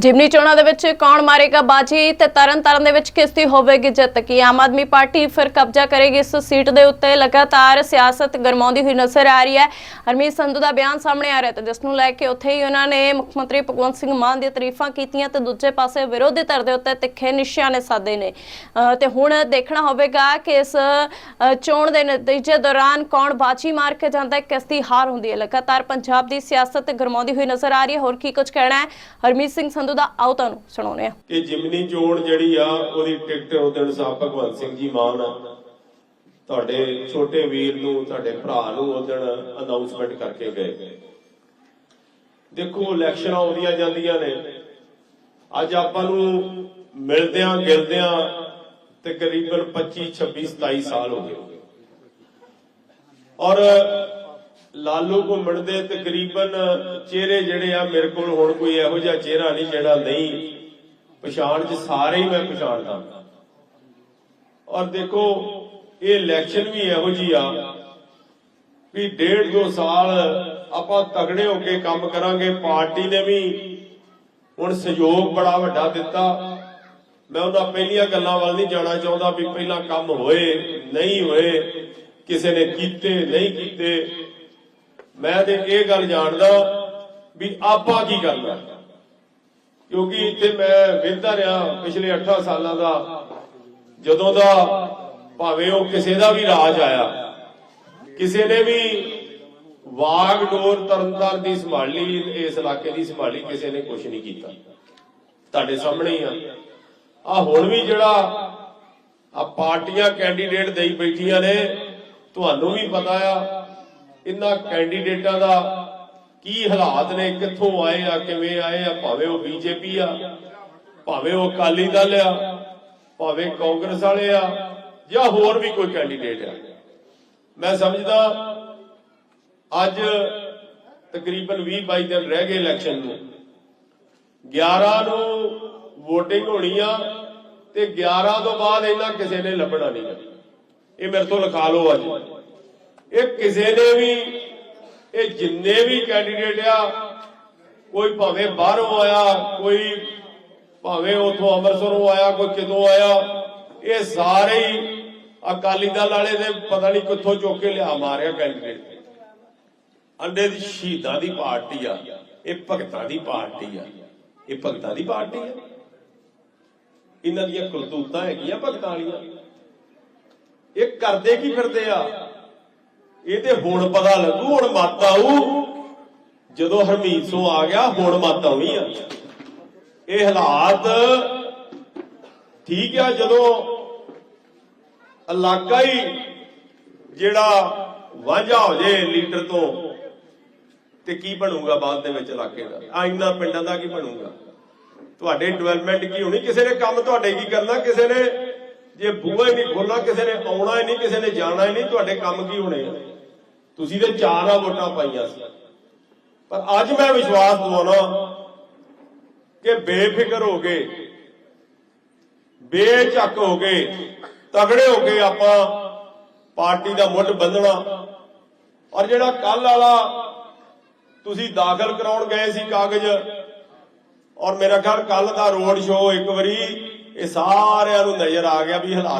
ਜਿਮਨੀ ਚੋਣਾਂ ਦੇ ਵਿੱਚ ਕੌਣ ਮਾਰੇਗਾ ਬਾਜੀ ਤੇ ਤਰਨ ਤਾਰਨ ਦੇ ਵਿੱਚ ਕਿਸ ਦੀ ਹੋਵੇਗੀ ਜਿੱਤ? ਕੀ ਆਮ ਆਦਮੀ ਪਾਰਟੀ ਫਿਰ ਕਬਜ਼ਾ ਕਰੇਗੀ ਇਸ ਸੀਟ ਦੇ ਉੱਤੇ? ਲਗਾਤਾਰ ਸਿਆਸਤ ਗਰਮਾਉਂਦੀ ਹੋਈ ਨਜ਼ਰ ਆ ਰਹੀ ਹੈ। ਹਰਮੀਤ ਸੰਧੂ ਦਾ ਬਿਆਨ ਸਾਹਮਣੇ ਆ ਰਿਹਾ ਤੇ ਜਿਸ ਨੂੰ ਲੈ ਕੇ ਉੱਥੇ ਹੀ ਉਹਨਾਂ ਨੇ ਮੁੱਖ ਮੰਤਰੀ ਭਗਵੰਤ ਸਿੰਘ ਮਾਨ ਦੀਆਂ ਤਾਰੀਫਾਂ ਕੀਤੀਆਂ ਤੇ ਦੂਜੇ ਪਾਸੇ ਵਿਰੋਧੀ ਧਿਰ ਦੇ ਉੱਤੇ ਤਿੱਖੇ ਨਿਸ਼ਾਨੇ ਸਾਧੇ ਨੇ। ਤੇ ਹੁਣ ਦੇਖਣਾ ਹੋਵੇਗਾ ਕਿ ਇਸ ਚੋਣ ਦੇ ਨਤੀਜੇ ਦੌਰਾਨ ਕੌਣ ਬਾਜੀ ਮਾਰ ਕੇ ਜਾਂਦਾ ਹੈ ਕਿਸ ਦੀ ਹਾਰ ਹੁੰਦੀ ਹੈ। ਲਗਾਤਾਰ ਪੰਜਾਬ ਦੀ ਸਿਆਸਤ ਗਰਮਾਉਂਦੀ ਹੋਈ ਨਜ਼ਰ ਆ ਰਹੀ ਹੈ। ਹੋਰ ਕੀ ਕੁਝ ਕਹਿਣਾ ਹੈ? ਹਰਮੀਤ ਸਿੰਘ ਸੰਧੂ ਦਾ ਆਓ ਤੁਹਾਨੂੰ ਸੁਣਾਉਂਦੇ ਹਾਂ। ਕਿ ਜਿਮਨੀ ਚੋਣ ਜਿਹੜੀ ਆ, ਉਹਦੀ ਟਿਕਟ ਉਹਦੇ ਅਨੁਸਾਰ ਭਗਵੰਤ ਸਿੰਘ ਜੀ ਮਾਨ ਤੁਹਾਡੇ ਛੋਟੇ ਵੀਰ ਨੂੰ, ਤੁਹਾਡੇ ਭਰਾ ਨੂੰ ਉਹਦਣ ਅਨਾਉਂਸਮੈਂਟ ਕਰਕੇ ਗਏ। ਦੇਖੋ, ਇਲੈਕਸ਼ਨਾਂ ਆਉਂਦੀਆਂ ਜਾਂਦੀਆਂ ਨੇ। ਅੱਜ ਆਪਾਂ ਨੂੰ ਮਿਲਦਿਆਂ, ਗਿਲਦਿਆਂ ਤਕਰੀਬਨ 25 26 27 ਸਾਲ ਹੋ ਗਏ। ਔਰ ਲਾਲੂ ਘੁੰਮਣ ਦੇ ਤਕਰੀਬਨ ਚਿਹਰੇ ਜਿਹੜੇ ਆ ਮੇਰੇ ਕੋਲ ਹੁਣ ਕੋਈ ਇਹੋ ਜਿਹਾ ਚਿਹਰਾ ਨਹੀਂ ਜਿਹੜਾ ਨਹੀਂ ਪਛਾਣ ਚ ਸਾਰੇ ਹੀ ਮੈਂ ਪਛਾਣਦਾ। ਔਰ ਦੇਖੋ, ਇਹ ਇਲੈਕਸ਼ਨ ਵੀ ਇਹੋ ਜੀ ਆ ਵੀ ਡੇਢ ਦੋ ਸਾਲ ਆਪਾਂ ਤਗੜੇ ਹੋ ਕੇ ਕੰਮ ਕਰਾਂਗੇ, ਪਾਰਟੀ ਨੇ ਵੀ ਹੁਣ ਸਹਿਯੋਗ ਬੜਾ ਵੱਡਾ ਦਿੱਤਾ। ਮੈਂ ਉਹਨਾਂ ਪਹਿਲੀਆਂ ਗੱਲਾਂ ਵੱਲ ਨਹੀਂ ਜਾਣਾ ਚਾਹੁੰਦਾ ਵੀ ਪਹਿਲਾਂ ਕੰਮ ਹੋਏ, ਨਹੀਂ ਹੋਏ, ਕਿਸੇ ਨੇ ਕੀਤੇ, ਨਹੀਂ ਕੀਤੇ। ਮੈਂ ਤੇ ਇਹ ਗੱਲ ਜਾਣਦਾ ਵੀ ਆਪਾ ਕੀ ਕਰਨਾ। ਕਿਉਂਕਿ ਇੱਥੇ ਮੈਂ ਵੇਖਦਾ ਰਿਹਾ ਪਿਛਲੇ 8 ਸਾਲਾਂ ਦਾ, ਜਦੋਂ ਦਾ ਭਾਵੇਂ ਉਹ ਕਿਸੇ ਦਾ ਵੀ ਰਾਜ ਆਇਆ, ਕਿਸੇ ਨੇ ਵੀ ਵਾਗ ਡੋਰ ਤਰਨਤਾਰਨ ਦੀ ਸੰਭਾਲੀ, ਇਸ ਇਲਾਕੇ ਦੀ ਸੰਭਾਲੀ, ਕਿਸੇ ਨੇ ਕੁਝ ਨਹੀਂ ਕੀਤਾ। ਤੁਹਾਡੇ ਸਾਹਮਣੇ ਹੀ ਆ। ਆ ਹੁਣ ਵੀ ਜਿਹੜਾ ਆ ਪਾਰਟੀਆਂ ਕੈਂਡੀਡੇਟ ਦੇਈ ਬੈਠੀਆਂ ਨੇ, ਤੁਹਾਨੂੰ ਵੀ ਪਤਾ ਆ ਇਹਨਾਂ ਕੈਂਡੀਡੇਟਾਂ ਦਾ ਕੀ ਹਾਲਾਤ ਨੇ, ਕਿੱਥੋਂ ਆਏ ਆ, ਕਿਵੇਂ ਆਏ ਆ? ਭਾਵੇਂ ਉਹ ਬੀਜੇਪੀ ਆ, ਭਾਵੇਂ ਉਹ ਅਕਾਲੀ ਦਲ ਆ, ਭਾਵੇਂ ਕਾਂਗਰਸ ਵਾਲੇ ਆ, ਜਾਂ ਹੋਰ ਵੀ ਕੋਈ ਕੈਂਡੀਡੇਟ ਆ। ਮੈਂ ਸਮਝਦਾ, ਅੱਜ ਤਕਰੀਬਨ 20 22 ਦਿਨ ਰਹਿ ਗਏ ਇਲੈਕਸ਼ਨ ਨੂੰ। 11 ਨੂੰ VOTING ਹੋਣੀ ਆ ਤੇ 11 ਤੋਂ ਬਾਅਦ ਇਹਨਾਂ ਕਿਸੇ ਨੇ ਲੱਭਣਾ ਨਹੀਂ। ਇਹ ਮੇਰੇ ਤੋਂ ਲਿਖਾ ਲਓ ਅੱਜ। ਇਹ ਕਿਸੇ ਨੇ ਵੀ, ਇਹ ਜਿੰਨੇ ਵੀ ਕੈਂਡੀਡੇਟ ਆ, ਕੋਈ ਭਾਵੇਂ ਬਾਹਰੋਂ ਆਇਆ, ਕੋਈ ਭਾਵੇਂ ਉਥੋਂ ਅੰਮ੍ਰਿਤਸਰੋਂ ਆਇਆ, ਕੋਈ ਕਿਤੋਂ ਆਇਆ, ਇਹ ਸਾਰੇ ਹੀ ਅਕਾਲੀ ਦਲ ਵਾਲੇ ਨੇ ਪਤਾ ਨਹੀਂ ਕਿੱਥੋਂ ਚੁੱਕ ਕੇ ਲਿਆ ਮਾਰਿਆ ਕੈਂਡੀਡੇਟ ਅੰਡੇ ਦੀ ਸ਼ਹੀਦਾਂ ਦੀ ਪਾਰਟੀ ਆ, ਇਹ ਭਗਤਾਂ ਦੀ ਪਾਰਟੀ ਆ, ਇਹ ਭਗਤਾਂ ਦੀ ਪਾਰਟੀ ਆ। ਇਹਨਾਂ ਦੀਆਂ ਕਰਤੂਤਾਂ ਹੈਗੀਆਂ ਭਗਤਾਂ ਵਾਲੀਆਂ। ਇਹ ਕਰਦੇ ਕੀ ਫਿਰਦੇ ਆ? ਇਹ ਤੇ ਹੁਣ ਪਤਾ ਲੱਗੂ, ਹੁਣ ਮੱਤ ਆਊ। ਜਦੋਂ ਹਰਮੀਤ ਸੋ ਆ ਗਿਆ, ਹੁਣ ਮੱਤ ਆਉਣੀ ਆ। ਇਹ ਹਾਲਾਤ ਠੀਕ ਆ, ਜਦੋਂ ਇਲਾਕਾ ਹੀ ਜਿਹੜਾ ਵਾਂਝਾ ਹੋ ਜੇ ਲੀਡਰ ਤੋਂ, ਤੇ ਕੀ ਬਣੂਗਾ ਬਾਅਦ ਦੇ ਵਿੱਚ ਇਲਾਕੇ ਦਾ? ਆ ਇੰਨਾ ਪਿੰਡਾਂ ਦਾ ਕੀ ਬਣੂਗਾ? ਤੁਹਾਡੇ ਡਿਵੈਲਪਮੈਂਟ ਕੀ ਹੋਣੀ? ਕਿਸੇ ਨੇ ਕੰਮ ਤੁਹਾਡੇ ਕੀ ਕਰਨਾ? ਕਿਸੇ ਨੇ ਜੇ ਬੂਹਾ ਹੀ ਨਹੀਂ ਖੋਲਣਾ ਕਿਸੇ ਨੇ ਆਉਣਾ ਹੀ ਨਹੀਂ, ਕਿਸੇ ਨੇ ਜਾਣਾ ਹੀ ਨਹੀਂ, ਤੁਹਾਡੇ ਕੰਮ ਕੀ ਹੋਣੇ ਆ? ਤੁਸੀਂ ਤੇ ਚਾਰਾਂ ਵੋਟਾਂ ਪਾਈਆਂ ਸੀ। ਪਰ ਅੱਜ ਮੈਂ ਵਿਸ਼ਵਾਸ ਦਿਵਾਉਣਾ ਕਿ ਬੇਫਿਕਰ ਹੋ ਕੇ, ਬੇਝੱਕ ਹੋ ਕੇ, ਤਗੜੇ ਹੋ ਕੇ ਆਪਾਂ ਪਾਰਟੀ ਦਾ ਮੁੱਢ ਬੰਨਣਾ। ਔਰ ਜਿਹੜਾ ਕੱਲ ਵਾਲਾ ਤੁਸੀਂ ਦਾਖਲ ਕਰਾਉਣ ਗਏ ਸੀ ਕਾਗਜ਼, ਔਰ ਮੇਰਾ ਖਿਆਲ ਕੱਲ ਦਾ ਰੋਡ ਸ਼ੋਅ ਇੱਕ ਵਾਰੀ ਇਹ ਸਾਰਿਆਂ ਨੂੰ ਨਜ਼ਰ ਆ ਗਿਆ ਵੀ ਹਾਲਾਤ